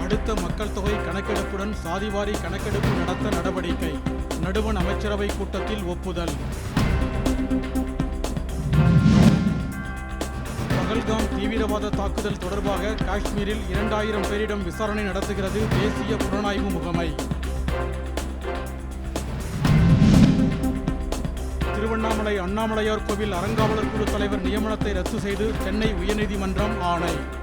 அடுத்த மக்கள் தொகை கணக்கெடுப்புடன் சாதிவாரி கணக்கெடுப்பு நடத்த நடவடிக்கை. நடுவண் அமைச்சரவை கூட்டத்தில் ஒப்புதல். பகல்காம் தீவிரவாத தாக்குதல் தொடர்பாக காஷ்மீரில் இரண்டாயிரம் பேரிடம் விசாரணை நடத்துகிறது தேசிய புலனாய்வு முகமை. திருவண்ணாமலை அண்ணாமலையார் கோவில் அறங்காவலர் குழு தலைவர் நியமனத்தை ரத்து செய்து சென்னை உயர்நீதிமன்றம் ஆணை.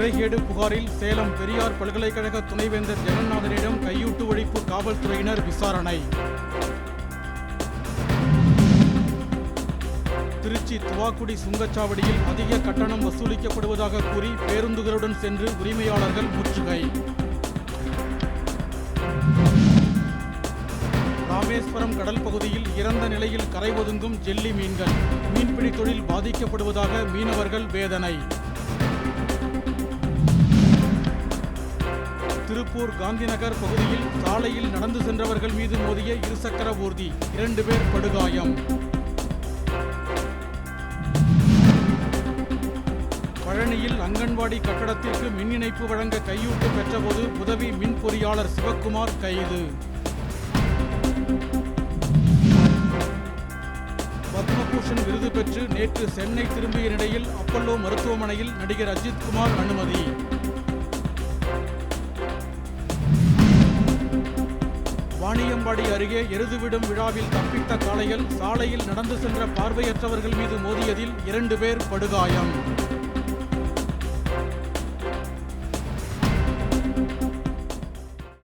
முறைகேடு புகாரில் சேலம் பெரியார் பல்கலைக்கழக துணைவேந்தர் ஜெகநாதனிடம் கையூட்டு ஒழிப்பு காவல்துறையினர் விசாரணை. திருச்சி துவாக்குடி சுங்கச்சாவடியில் அதிக கட்டணம் வசூலிக்கப்படுவதாக கூறி பேருந்துகளுடன் சென்று உரிமையாளர்கள் முற்றுகை. ராமேஸ்வரம் கடல் பகுதியில் இறந்த நிலையில் கரை ஒதுங்கும் ஜெல்லி மீன்கள். மீன்பிடி தொழில் பாதிக்கப்படுவதாக மீனவர்கள் வேதனை. திருப்பூர் காந்திநகர் பகுதியில் சாலையில் நடந்து சென்றவர்கள் மீது மோதிய இருசக்கர ஊர்தி. இரண்டு பேர் படுகாயம். பழனியில் அங்கன்வாடி கட்டடத்திற்கு மின் இணைப்பு வழங்க கையூட்டு பெற்றபோது உதவி மின் பொறியாளர் சிவக்குமார் கைது. பத்மபூஷன் விருது பெற்று நேற்று சென்னை திரும்பிய நிலையில் அப்பல்லோ மருத்துவமனையில் நடிகர் அஜித்குமார் அனுமதி. வாணியம்பாடி அருகே எருதுவிடும் விழாவில் தப்பித்த காளைகள் சாலையில் நடந்து சென்ற பார்வையற்றவர்கள் மீது மோதியதில் இரண்டு பேர் படுகாயம்.